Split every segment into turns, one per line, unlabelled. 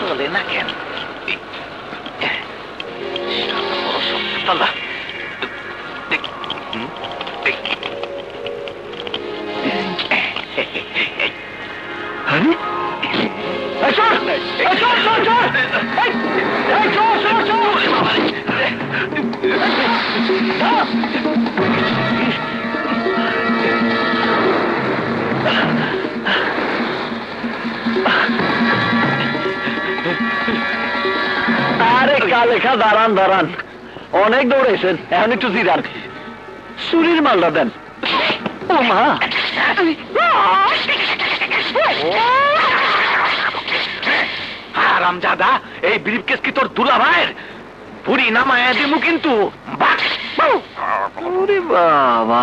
চলে না কেন আরে কালেখা দাঁড়ান দাঁড়ান। অনেক দৌড়েছেন এখন একটু জিরান চুরির মালটা দেন। ও মা! আরাম দাদা এই ব্রিফকেস কি তোর দুলা ভাইয়ের? পুরি নামায়া দিমু কিন্তু। বাবা!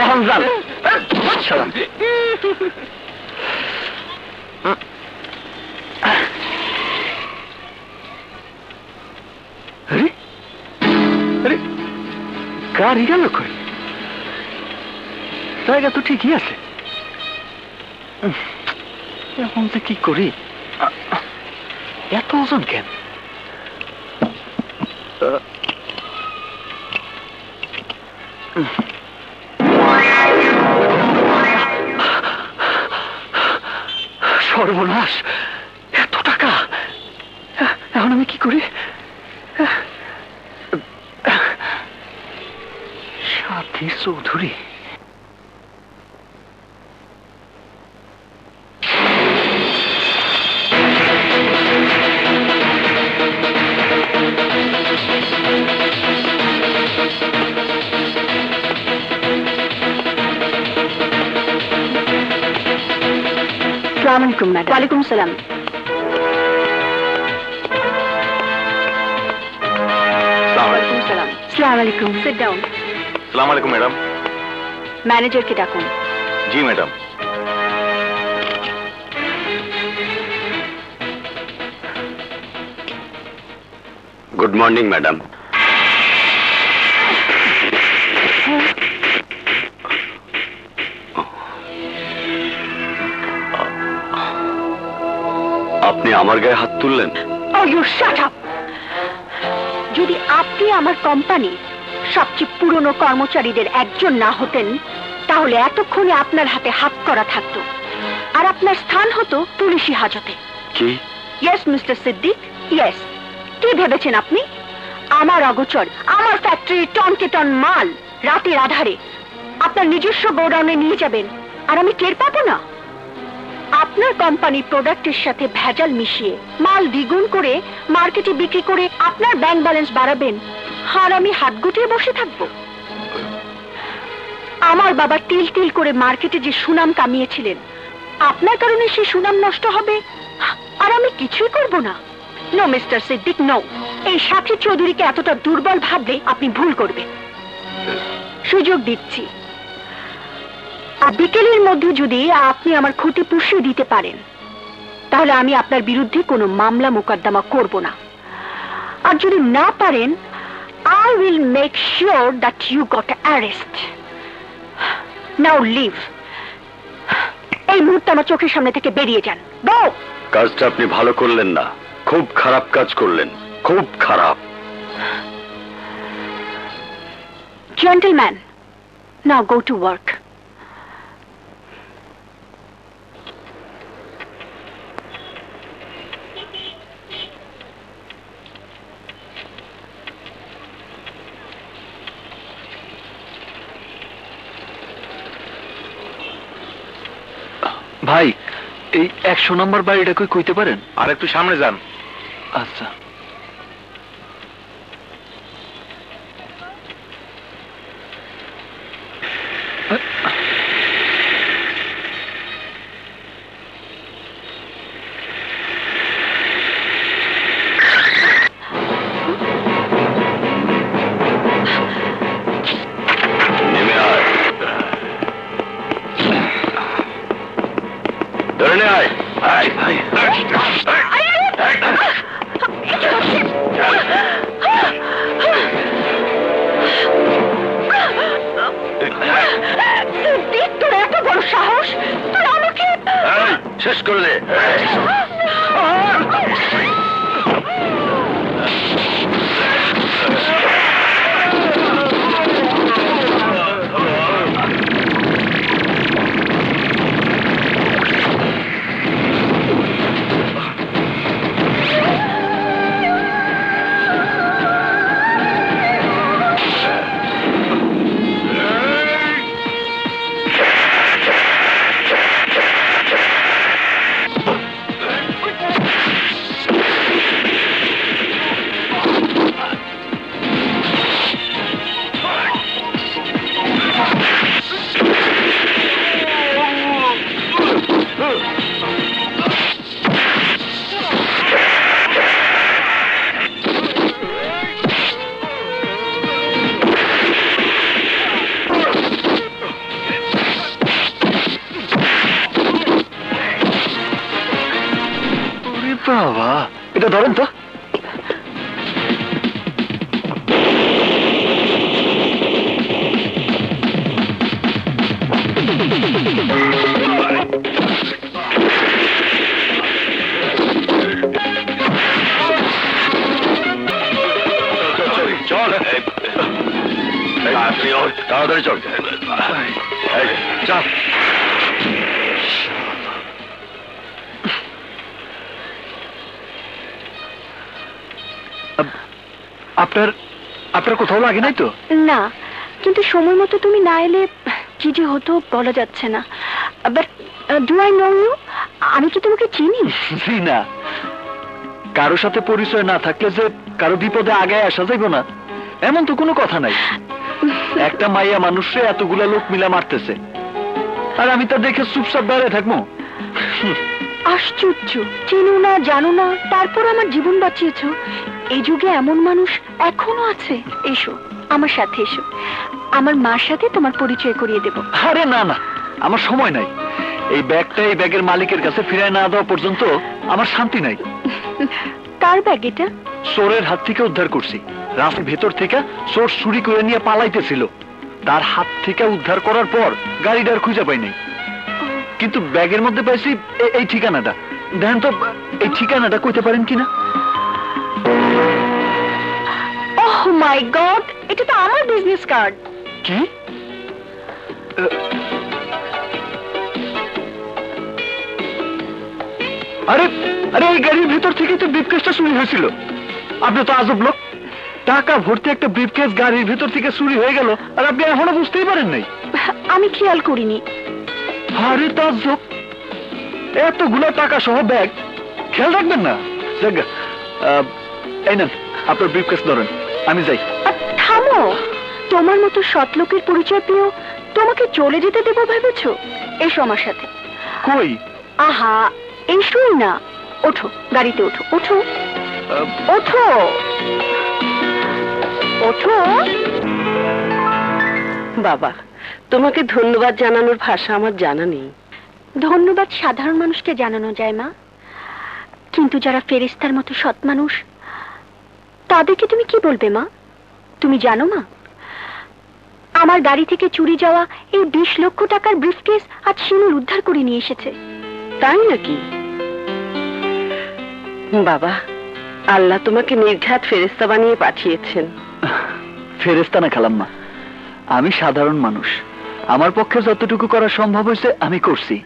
এখন যান। গাড়ি গেল কই জায়গা তো ঠিকই আছে। এখন যে কি করি? এত ওজন কেন? সর্বনাশ! এত টাকা! এখন আমি কি করি? সাথী চৌধুরী।
আলাইকুম ম্যাডাম। ওয়ালাইকুম সালাম। আলাইকুম সিট ডাউন
সালাম আলাইকুম ম্যাডাম।
ম্যানেজারকে ডাকুন।
জি ম্যাডাম।
গুড মর্নিং ম্যাডাম আপনি আমার গায়ে হাত তুললেন?
আপ যদি আপনি আমার কোম্পানির সবচেয়ে পুরনো কর্মচারীদের একজন না হতেন তাহলে এতক্ষণে আপনার হাতে হাত করা থাকতো। আর আপনার স্থান হতো পুলিশি হাজতে।
কি?
ইয়েস মিস্টার সিদ্দিক ইয়েস কি ভেবেছেন আপনি? আমার অগোচর আমার ফ্যাক্টরির টনকে টন মাল রাতের আধারে। আপনার নিজস্ব গোডাউনে নিয়ে যাবেন। আর আমি টের পাবো না? আপনার কোম্পানি প্রোডাক্টের সাথে ভেজাল মিশিয়ে মাল দ্বিগুণ করে মার্কেটে বিক্রি করে আপনার ব্যাংক ব্যালেন্স বাড়াবেন। আর আমি হাত গুটিয়ে বসে থাকব। আমার বাবা তিল তিল করে মার্কেটে যে সুনাম কামিয়েছিলেন, আপনার কারণে সেই সুনাম নষ্ট হবে? আর আমি কিছুই করব না। নো মিস্টার সিদ্দিক নো এই সাথী চৌধুরীকে এতটা দুর্বল ভাবলে আপনি ভুল করবেন। সুযোগ দিচ্ছি। বিকেলের মধ্যে যদি আপনি আমার ক্ষতি পুষিয়ে দিতে পারেন তাহলে আমি আপনার বিরুদ্ধে কোনো মামলা মোকদ্দমা করব না। আর যদি না পারেন I will make sure that you got arrest now leave এই মুহূর্তে আমার চোখের সামনে থেকে বেরিয়ে যান। গো
কাজটা আপনি ভালো করলেন না। খুব খারাপ কাজ করলেন। খুব খারাপ।
Gentlemen, now go to work.
ভাই এই একশো নম্বর বাড়িটা কই কইতে পারেন?
আর একটু সামনে যান।
আচ্ছা।
ধরে নে আয় আয়
সিদ্দিক তোর এত বড় সাহস তুই আমাকে
শেষ করে দে
ওরে বাবা এটা ধরেন তো
চল এই, এই,
আপনার আপনার কোথাও লাগে নাই তো?
না কিন্তু সময় মতো তুমি না এলে কি যে হতো বলা যাচ্ছে না। But do I know you আমি কি তোমাকে চিনি?
না। কারও সাথে পরিচয় না থাকলে যে কারও বিপদে আগে আসা যাইব না। এমন তো কোনো কথা নাই। একটা মাইয়া মানুষে এতগুলা লোক মিলা মারতেছে। আর আমি তা দেখে চুপচাপ দাঁড়িয়ে থাকব।
আশ্চর্য। চিনো না জানো না তারপর আমার জীবন বাঁচিয়েছো। এই যুগে এমন মানুষ এখনও আছে। এসো আমার সাথে এসো। আমার মার সাথে তোমার পরিচয় করিয়ে দেব।
আরে না না আমার সময় নাই। এই ব্যাগটা এই ব্যাগের মালিকের কাছে ফিরায় না দেওয়া পর্যন্ত আমার শান্তি নাই।
কার ব্যাগ এটা?
চোরের হাত থেকে উদ্ধার করছি। রাস্তার ভেতর থেকে চোর চুরি করে নিয়ে পালাইতেছিল। তার হাত থেকে উদ্ধার করার পর গাড়িটার খুঁজে পাই নাই কিন্তু ব্যাগের মধ্যে পাইছি এই ঠিকানাটা। দেখেন তো এই ঠিকানাটা কইতে পারেন কিনা?
ওহ মাই গড এটা তো আমার বিজনেস কার্ড
কি? আরে আরে এই গাড়ির ভেতর থেকে তো ব্রিফকেসটা চুরি হয়েছিল। আপনি তো আজব লোক। টাকা ভর্তি একটা ব্রিফকেস গাড়ির ভেতর থেকে চুরি হয়ে গেল আর আপনি এখনও বুঝতেই পারেন নাই।
আমি খেয়াল করিনি।
আরে তাজ্জব এতগুলো টাকা সহ ব্যাগ। খেয়াল রাখবেন না। এই নেন আপনার ব্রিফকেস ধরেন। আমি যাই।
থামো। তোমার মতো সৎ লোকের পরিচয় পেয়েও তোমাকে চলে যেতে দেবো ভেবেছো? এসো আমার সাথে।
কই?
আহা এসোই না। ওঠো গাড়িতে ওঠো। ওঠো। ওঠো। ওঠো।
বাবা। তোমাকে ধন্যবাদ জানানোর ভাষা আমার জানা নেই।
ধন্যবাদ সাধারণ মানুষকে জানানো যায় মা। কিন্তু যারা ফেরেস্তার মতো সৎ মানুষ তাদেরকে তুমি কি বলবে মা? তুমি জানো মা? আমার গাড়ি থেকে চুরি যাওয়া এই বিশ লক্ষ টাকার ব্রিফকেস আজ শিমুল উদ্ধার করে নিয়ে এসেছে।
তাই নাকি? বাবা আল্লাহ তোমাকে নির্ঘাত ফেরেস্তা বানিয়ে পাঠিয়েছেন।
ফেরেস্তা না খালাম্মা আমি সাধারণ মানুষ। আমার পক্ষে যতটুকু করা সম্ভব হয়েছে আমি করছি।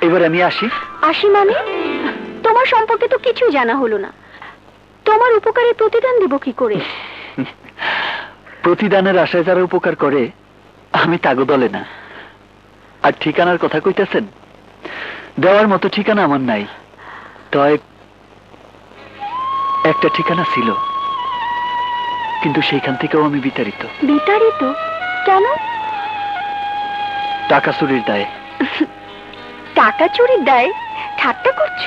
এবার আমি আসি।
আসি মানে? তোমার সম্পর্কে তো কিছুই জানা হলো না। তোমার উপকারের প্রতিদান দিব কি করে?
প্রতিদানের আশায় যারা উপকার করে আমি তাগো দলে না। আর ঠিকানার কথা কইতেছেন? দেওয়ার মতো ঠিকানা আমার নাই। তয় একটা ঠিকানা ছিল। কিন্তু সেইখান থেকেও আমি বিতাড়িত।
বিতাড়িত? কেন?
টাকা চুরির দায়।
টাকা চুরির দায়? ঠাট্টা করছ?